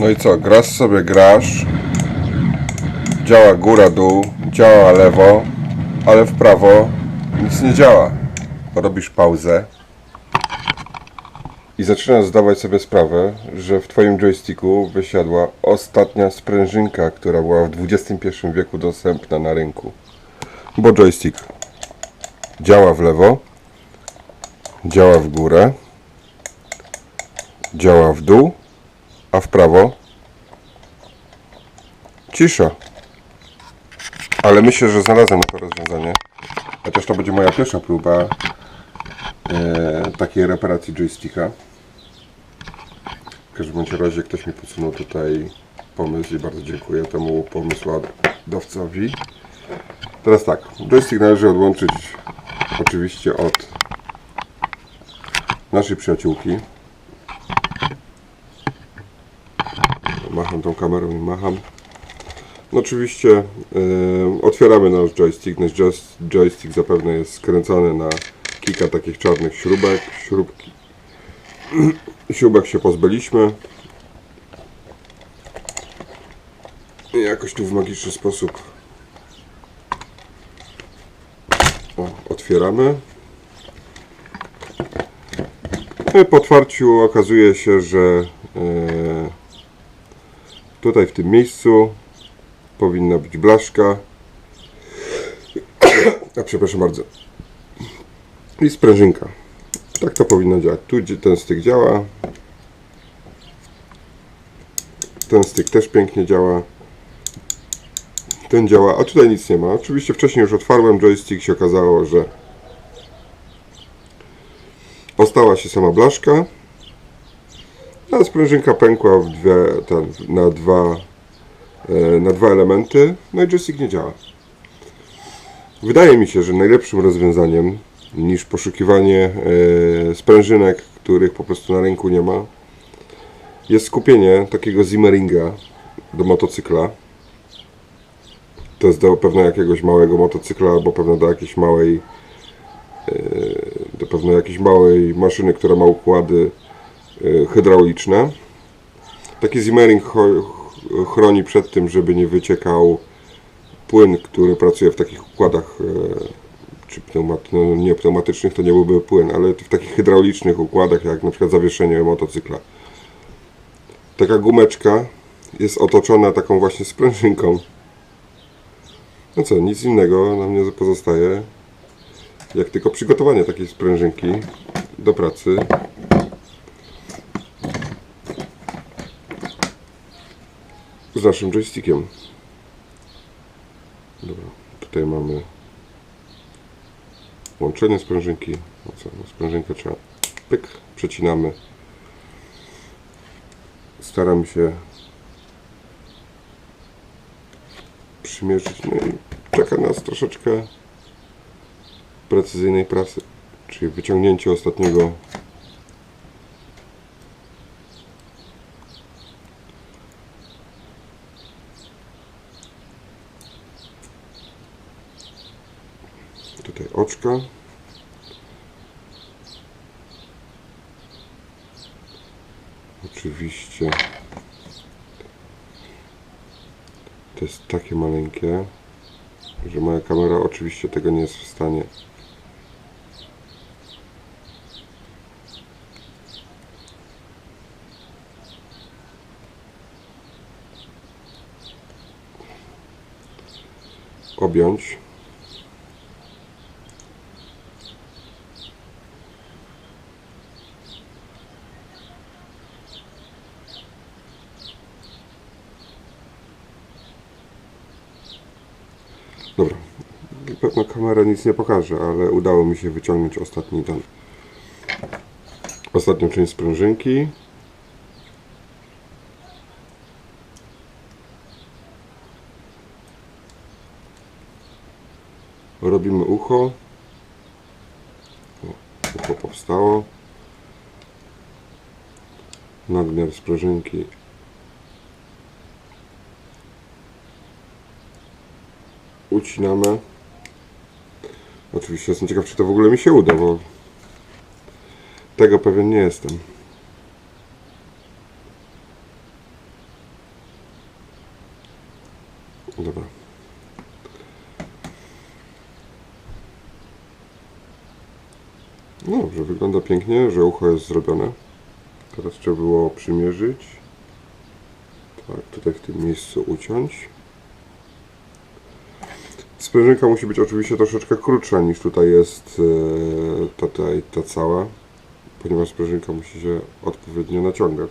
No i co, grasz sobie, grasz. Działa góra, dół, działa lewo, ale w prawo nic nie działa. Robisz pauzę i zaczynasz zdawać sobie sprawę, że w twoim joysticku wysiadła ostatnia sprężynka, która była w XXI wieku dostępna na rynku. Bo joystick działa w lewo, działa w górę, działa w dół, a w prawo cisza. Ale myślę, że znalazłem to rozwiązanie. Chociaż to będzie moja pierwsza próba e, takiej reparacji joysticka. W każdym razie ktoś mi podsunął tutaj pomysł i bardzo dziękuję temu pomysłodawcowi. Teraz tak, joystick należy odłączyć oczywiście od naszej przyjaciółki. Macham tą kamerą i macham. No oczywiście e, otwieramy nasz joystick. Nasz joys- joystick zapewne jest skręcany na kilka takich czarnych śrubek. Śrubki. Śrubek się pozbyliśmy. I jakoś tu w magiczny sposób o, otwieramy. Po otwarciu okazuje się, że tutaj w tym miejscu powinna być blaszka. A przepraszam bardzo. I sprężynka. Tak to powinno działać. Tu ten styk działa. Ten styk też pięknie działa. Ten działa, a tutaj nic nie ma. Oczywiście wcześniej już otwarłem joystick, się okazało, że ostała się sama blaszka. A sprężynka pękła w dwie, ten, na, dwa, e, na dwa elementy, no i joystick nie działa. Wydaje mi się, że najlepszym rozwiązaniem niż poszukiwanie e, sprężynek, których po prostu na rynku nie ma, jest skupienie takiego zimmeringa do motocykla. To jest do pewno jakiegoś małego motocykla, albo pewno do jakiejś małej e, do pewno jakiejś małej maszyny, która ma układy hydrauliczne. Taki zimmering chroni przed tym, żeby nie wyciekał płyn, który pracuje w takich układach e, czy pneumat, no nie pneumatycznych to nie byłby płyn, ale w takich hydraulicznych układach, jak na przykład zawieszenie motocykla. Taka gumeczka jest otoczona taką właśnie sprężynką. No co, nic innego nam nie pozostaje, jak tylko przygotowanie takiej sprężynki do pracy. Z naszym joystickiem. Dobra, tutaj mamy łączenie sprężynki. No co, no sprężynkę trzeba pyk, przecinamy. Staramy się przymierzyć, no i czeka nas troszeczkę precyzyjnej pracy, czyli wyciągnięcie ostatniego tutaj oczka. Oczywiście. To jest takie maleńkie że moja kamera oczywiście tego nie jest w stanie. Objąć. Dobra, pewno kamera nic nie pokaże, ale udało mi się wyciągnąć ostatni ten, ostatnią część sprężynki. Robimy ucho. Ucho powstało. Nadmiar sprężynki. Ucinamy. Oczywiście jestem ciekaw, czy to w ogóle mi się uda, bo tego pewien nie jestem. Dobra. No dobrze, wygląda pięknie, że ucho jest zrobione. Teraz trzeba było przymierzyć. Tak, tutaj w tym miejscu uciąć. Sprężynka musi być oczywiście troszeczkę krótsza niż tutaj jest e, tutaj ta cała, ponieważ sprężynka musi się odpowiednio naciągać.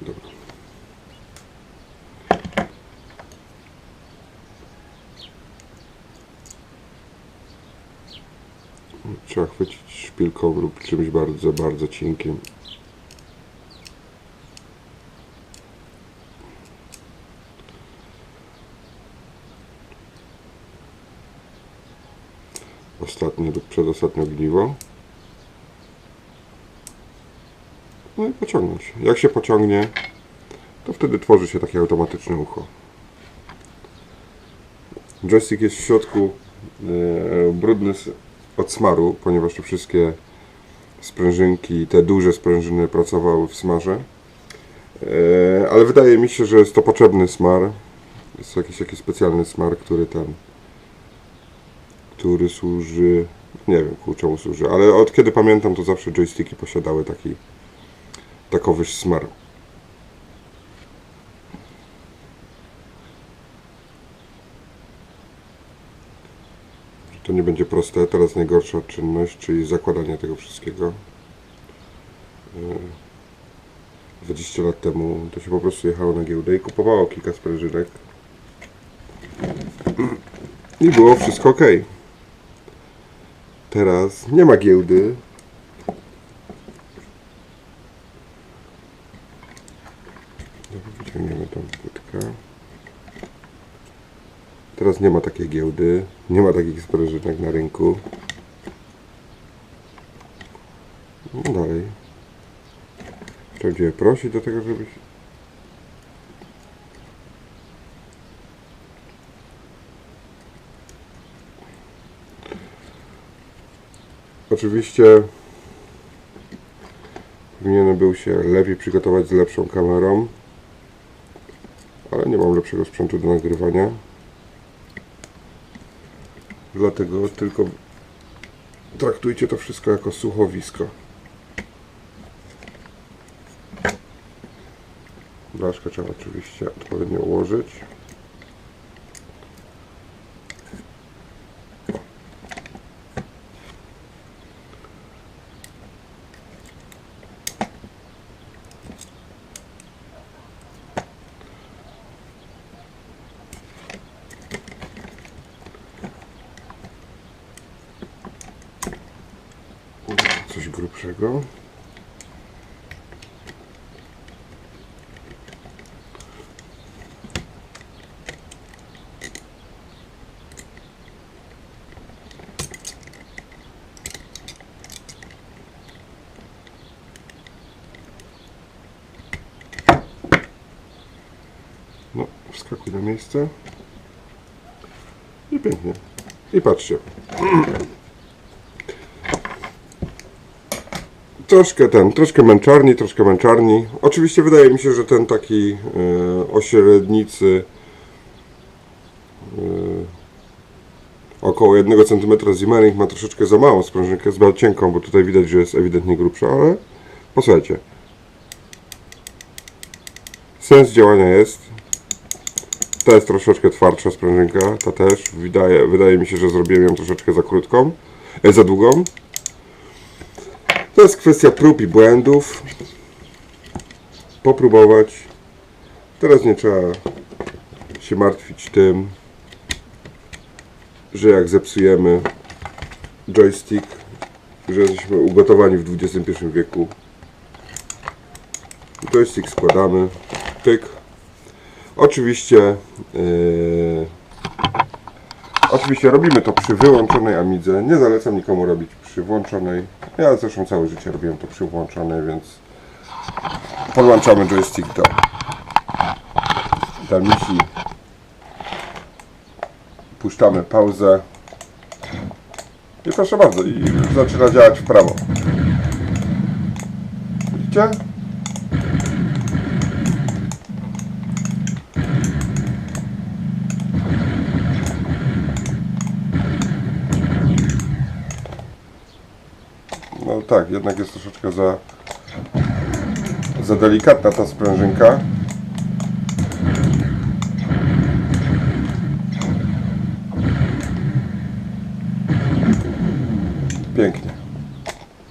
Dobra. Trzeba chwycić szpilką lub czymś bardzo, bardzo cienkim. Ostatnie lub przedostatnie ogniwo. No i pociągnąć. Jak się pociągnie, to wtedy tworzy się takie automatyczne ucho. Joystick jest w środku e, brudny od smaru, ponieważ te wszystkie sprężynki, te duże sprężyny pracowały w smarze. E, ale wydaje mi się, że jest to potrzebny smar. Jest to jakiś taki specjalny smar, który tam który służy nie wiem ku czemu służy, ale od kiedy pamiętam to zawsze joysticki posiadały taki takowy smar. To nie będzie proste. Teraz najgorsza czynność, czyli zakładanie tego wszystkiego. E, 20 lat temu to się po prostu jechało na giełdę i kupowało kilka sprężynek. I było wszystko ok. Teraz nie ma giełdy. Wyciągniemy tą płytkę. Teraz nie ma takiej giełdy, nie ma takich sprężynek na rynku. No dalej. Trzeba prosić do tego, żebyś... Oczywiście powinienem był się lepiej przygotować z lepszą kamerą, ale nie mam lepszego sprzętu do nagrywania. Dlatego tylko traktujcie to wszystko jako słuchowisko. Blaszkę trzeba oczywiście odpowiednio ułożyć. Grubszego. No, wskakuj na miejsce. I pięknie. I patrzcie. Troszkę ten, troszkę męczarni, troszkę męczarni. Oczywiście wydaje mi się, że ten taki e, ośrednicy e, około 1 cm Zimmering ma troszeczkę za małą sprężynkę, bardzo cienką, bo tutaj widać, że jest ewidentnie grubsza, ale posłuchajcie. Sens działania jest. Ta jest troszeczkę twardsza sprężynka, ta też. Wydaje, wydaje mi się, że zrobiłem ją troszeczkę za krótką, e, za długą. To jest kwestia prób i błędów. Popróbować. Teraz nie trzeba się martwić tym, że jak zepsujemy joystick, że jesteśmy ugotowani w XXI wieku. Joystick składamy. Tyk. Oczywiście yy, Oczywiście robimy to przy wyłączonej Amidze. Nie zalecam nikomu robić przy włączonej. Ja zresztą całe życie robiłem to przy włączonej, więc podłączamy joystick do, misji. Puszczamy pauzę. I proszę bardzo, i zaczyna działać w prawo. Widzicie? Tak, jednak jest troszeczkę za, za delikatna ta sprężynka. Pięknie.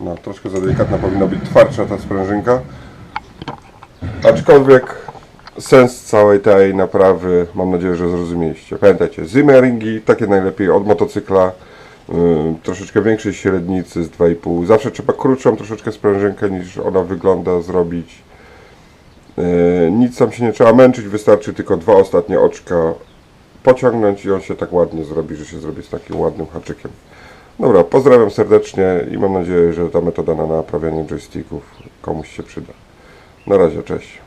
No, troszkę za delikatna, powinna być twardsza ta sprężynka. Aczkolwiek sens całej tej naprawy mam nadzieję, że zrozumieliście. Pamiętajcie, zimmeringi takie najlepiej od motocykla, troszeczkę większej średnicy z 2,5. Zawsze trzeba krótszą troszeczkę sprężynkę niż ona wygląda zrobić. Yy, nic tam się nie trzeba męczyć, wystarczy tylko dwa ostatnie oczka pociągnąć i on się tak ładnie zrobi, że się zrobi z takim ładnym haczykiem. Dobra, pozdrawiam serdecznie i mam nadzieję, że ta metoda na naprawianie joysticków komuś się przyda. Na razie, cześć.